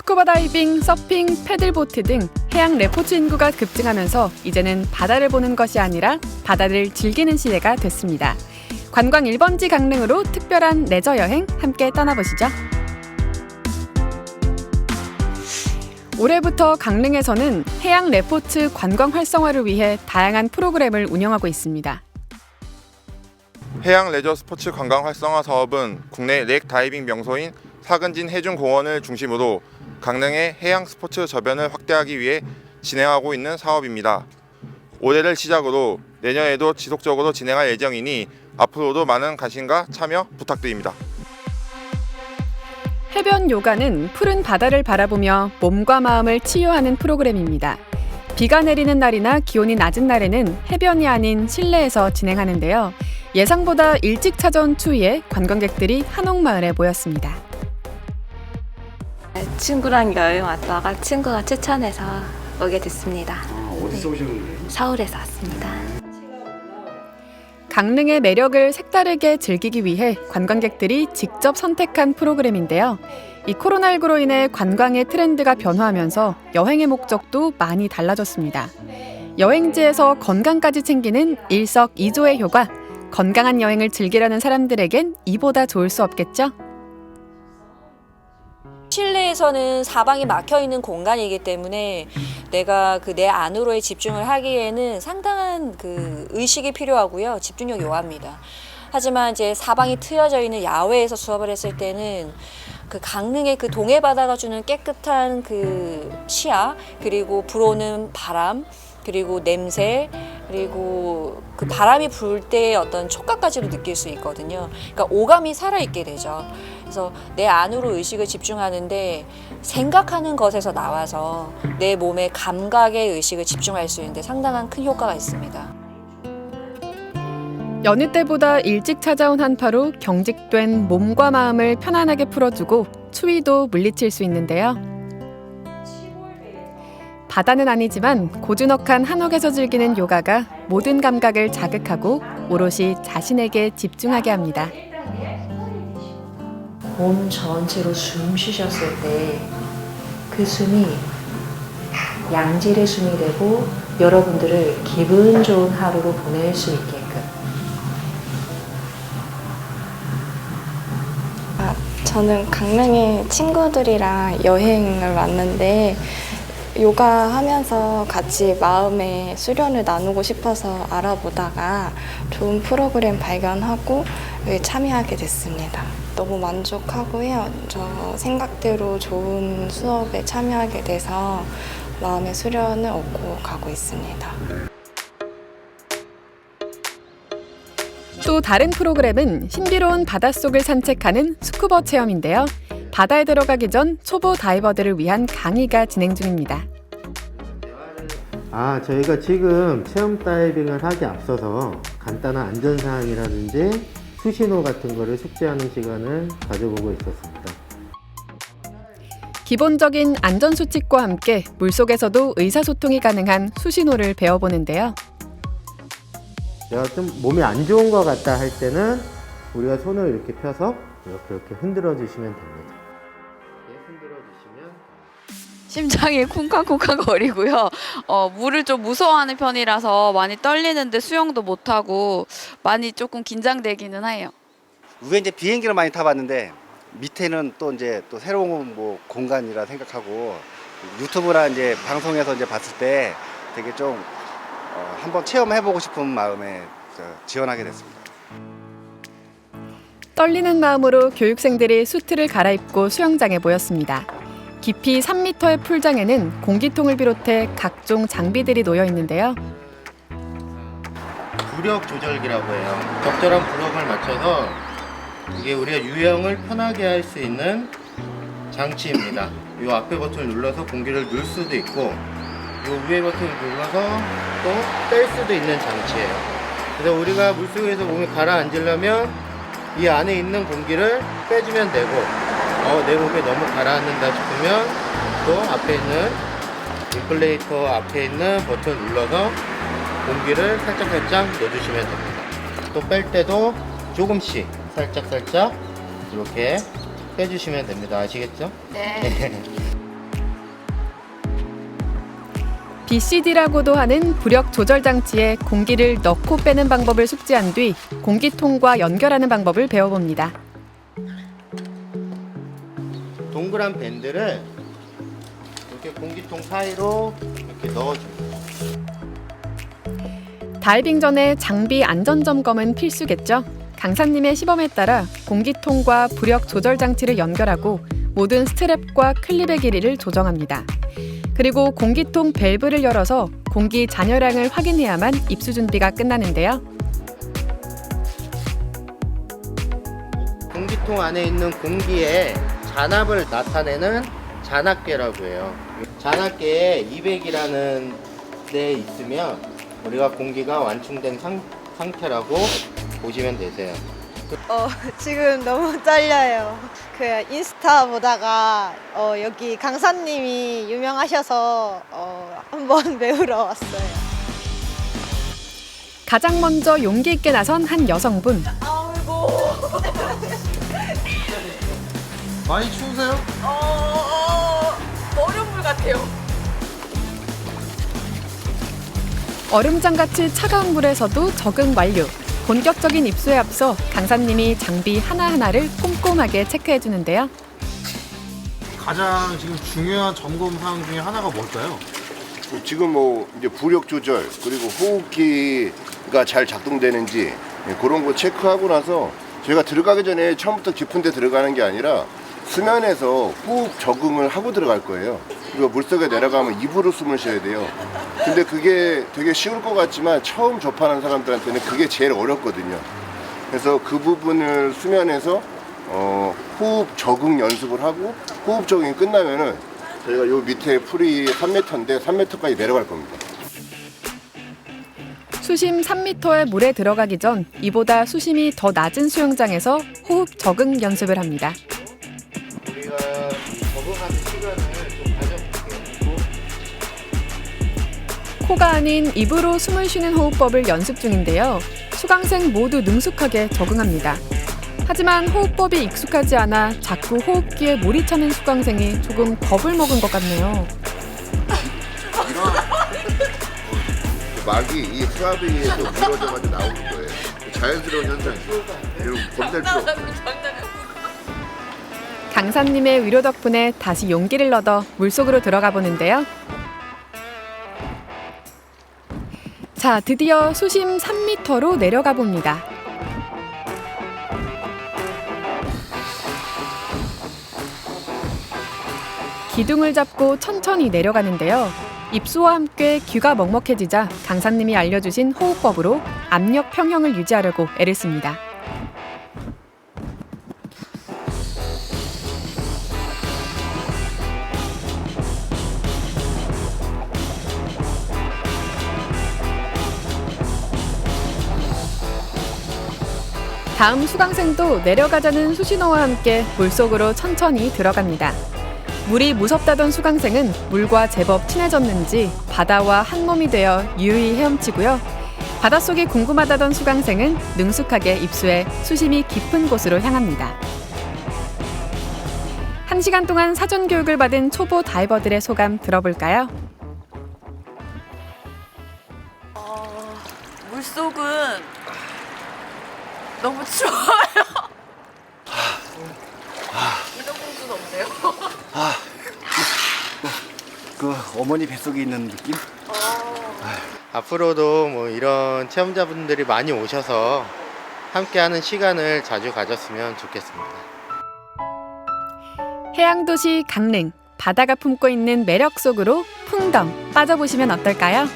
스쿠버 다이빙, 서핑, 패들보트 등 해양 레포츠 인구가 급증하면서 이제는 바다를 보는 것이 아니라 바다를 즐기는 시대가 됐습니다. 관광 1번지 강릉으로 특별한 레저 여행 함께 떠나보시죠. 올해부터 강릉에서는 해양 레포츠 관광 활성화를 위해 다양한 프로그램을 운영하고 있습니다. 해양 레저 스포츠 관광 활성화 사업은 국내 렉 다이빙 명소인 사근진 해중공원을 중심으로 강릉의 해양 스포츠 저변을 확대하기 위해 진행하고 있는 사업입니다. 올해를 시작으로 내년에도 지속적으로 진행할 예정이니 앞으로도 많은 관심과 참여 부탁드립니다. 해변 요가는 푸른 바다를 바라보며 몸과 마음을 치유하는 프로그램입니다. 비가 내리는 날이나 기온이 낮은 날에는 해변이 아닌 실내에서 진행하는데요. 예상보다 일찍 찾아온 추위에 관광객들이 한옥마을에 모였습니다. 친구랑 여행 왔다가 친구가 추천해서 오게 됐습니다. 아, 어디서 오셨는데? 서울에서 왔습니다. 강릉의 매력을 색다르게 즐기기 위해 관광객들이 직접 선택한 프로그램인데요. 이 코로나19로 인해 관광의 트렌드가 변화하면서 여행의 목적도 많이 달라졌습니다. 여행지에서 건강까지 챙기는 일석이조의 효과. 건강한 여행을 즐기려는 사람들에겐 이보다 좋을 수 없겠죠? 실내에서는 사방이 막혀 있는 공간이기 때문에 내가 그 내 안으로의 집중을 하기에는 상당한 그 의식이 필요하고요. 집중력이 요합니다. 하지만 이제 사방이 트여져 있는 야외에서 수업을 했을 때는 그 강릉의 그 동해 바다가 주는 깨끗한 그 시야 그리고 불어오는 바람 그리고 냄새 그리고 그 바람이 불 때의 어떤 촉각까지도 느낄 수 있거든요. 그러니까 오감이 살아 있게 되죠. 그래서 내 안으로 의식을 집중하는데 생각하는 것에서 나와서 내 몸의 감각의 의식을 집중할 수 있는데 상당한 큰 효과가 있습니다. 여느 때보다 일찍 찾아온 한파로 경직된 몸과 마음을 편안하게 풀어주고 추위도 물리칠 수 있는데요. 바다는 아니지만 고즈넉한 한옥에서 즐기는 요가가 모든 감각을 자극하고 오롯이 자신에게 집중하게 합니다. 몸 전체로 숨 쉬셨을 때 그 숨이 양질의 숨이 되고 여러분들을 기분 좋은 하루로 보낼 수 있게끔. 아, 저는 강릉에 친구들이랑 여행을 왔는데 요가 하면서 같이 마음의 수련을 나누고 싶어서 알아보다가 좋은 프로그램 발견하고 참여하게 됐습니다. 너무 만족하고요. 저 생각대로 좋은 수업에 참여하게 돼서 마음의 수련을 얻고 가고 있습니다. 또 다른 프로그램은 신비로운 바닷속을 산책하는 스쿠버 체험인데요. 바다에 들어가기 전 초보 다이버들을 위한 강의가 진행 중입니다. 아, 저희가 지금 체험 다이빙을 하기 앞서서 간단한 안전사항이라든지 수신호 같은 거를 숙지하는 시간을 가져보고 있었습니다. 기본적인 안전수칙과 함께 물속에서도 의사소통이 가능한 수신호를 배워보는데요. 내가 좀 몸이 안 좋은 것 같다 할 때는 우리가 손을 이렇게 펴서 이렇게 이렇게 흔들어 주시면 됩니다. 심장이 쿵쾅쿵쾅 거리고요. 어, 물을 좀 무서워하는 편이라서 많이 떨리는데 수영도 못하고 많이 조금 긴장되기는 해요. 위에 이제 비행기를 많이 타봤는데 밑에는 또 이제 또 새로운 뭐 공간이라 생각하고 유튜브나 이제 방송에서 이제 봤을 때 되게 좀 어, 한번 체험해보고 싶은 마음에 저 지원하게 됐습니다. 떨리는 마음으로 교육생들이 수트를 갈아입고 수영장에 모였습니다. 깊이 3m의 풀장에는 공기통을 비롯해 각종 장비들이 놓여 있는데요. 부력 조절기라고 해요. 적절한 부력을 맞춰서 이게 우리가 유형을 편하게 할 수 있는 장치입니다. 이 앞에 버튼을 눌러서 공기를 넣을 수도 있고 이 위에 버튼을 눌러서 또 뺄 수도 있는 장치예요. 그래서 우리가 물속에서 몸이 가라앉으려면 이 안에 있는 공기를 빼주면 되고 어, 내 무게 너무 가라앉는다 싶으면 또 앞에 있는 리플레이터 앞에 있는 버튼 눌러서 공기를 살짝살짝 넣어주시면 됩니다. 또 뺄 때도 조금씩 살짝살짝 이렇게 빼주시면 됩니다. 아시겠죠? 네. BCD라고도 하는 부력 조절 장치에 공기를 넣고 빼는 방법을 숙지한 뒤 공기통과 연결하는 방법을 배워봅니다. 동그란 밴드를 이렇게 공기통 사이로 이렇게 넣어줍니다. 다이빙 전에 장비 안전 점검은 필수겠죠. 강사님의 시범에 따라 공기통과 부력 조절 장치를 연결하고 모든 스트랩과 클립의 길이를 조정합니다. 그리고 공기통 밸브를 열어서 공기 잔여량을 확인해야만 입수 준비가 끝나는데요. 공기통 안에 있는 공기의 잔압을 나타내는 잔압계라고 해요. 잔압계에 200이라는 데 있으면 우리가 공기가 완충된 상, 상태라고 보시면 되세요. 어, 지금 너무 떨려요. 그 인스타 보다가 어, 여기 강사님이 유명하셔서 어, 한번 배우러 왔어요. 가장 먼저 용기 있게 나선 한 여성분. 많이 추우세요? 얼음장같이 차가운 물에서도 적응 완료. 본격적인 입수에 앞서 강사님이 장비 하나하나를 꼼꼼하게 체크해 주는데요. 가장 지금 중요한 점검 사항 중에 하나가 뭘까요? 지금 뭐 이제 부력 조절 그리고 호흡기가 잘 작동되는지 예, 그런 거 체크하고 나서 저희가 들어가기 전에 처음부터 깊은 데 들어가는 게 아니라 수면에서 호흡 적응을 하고 들어갈 거예요. 그리고 물속에 내려가면 입으로 숨을 쉬어야 돼요. 근데 그게 되게 쉬울 것 같지만 처음 접하는 사람들한테는 그게 제일 어렵거든요. 그래서 그 부분을 수면에서 어, 호흡 적응 연습을 하고 호흡 적응이 끝나면은 저희가 요 밑에 풀이 3m인데 3m까지 내려갈 겁니다. 수심 3m의 물에 들어가기 전 이보다 수심이 더 낮은 수영장에서 호흡 적응 연습을 합니다. 코가 아닌 입으로 숨을 쉬는 호흡법을 연습 중인데요. 수강생 모두 능숙하게 적응합니다. 하지만 호흡법이 익숙하지 않아 자꾸 호흡기에 몰이 차는 수강생이 조금 겁을 먹은 것 같네요. 이런 그 막이 이 수압에 의해서 물어져가지고 나오는 거예요. 자연스러운 현상이죠. 이런 겁낼 필요 없어요. 강사님의 위로 덕분에 다시 용기를 얻어 물속으로 들어가 보는데요. 자, 드디어 수심 3m로 내려가 봅니다. 기둥을 잡고 천천히 내려가는데요. 입수와 함께 귀가 먹먹해지자 강사님이 알려주신 호흡법으로 압력 평형을 유지하려고 애를 씁니다. 다음 수강생도 내려가자는 수신호와 함께 물속으로 천천히 들어갑니다. 물이 무섭다던 수강생은 물과 제법 친해졌는지 바다와 한 몸이 되어 유유히 헤엄치고요. 바닷속이 궁금하다던 수강생은 능숙하게 입수해 수심이 깊은 곳으로 향합니다. 한 시간 동안 사전 교육을 받은 초보 다이버들의 소감 들어볼까요? 물속은 너무 추워요. 운동공주는 없네요. 그 어머니 뱃속에 있는 느낌? 앞으로도 뭐 이런 체험자분들이 많이 오셔서 함께하는 시간을 자주 가졌으면 좋겠습니다. 해양도시 강릉 바다가 품고 있는 매력 속으로 풍덩 빠져보시면 어떨까요?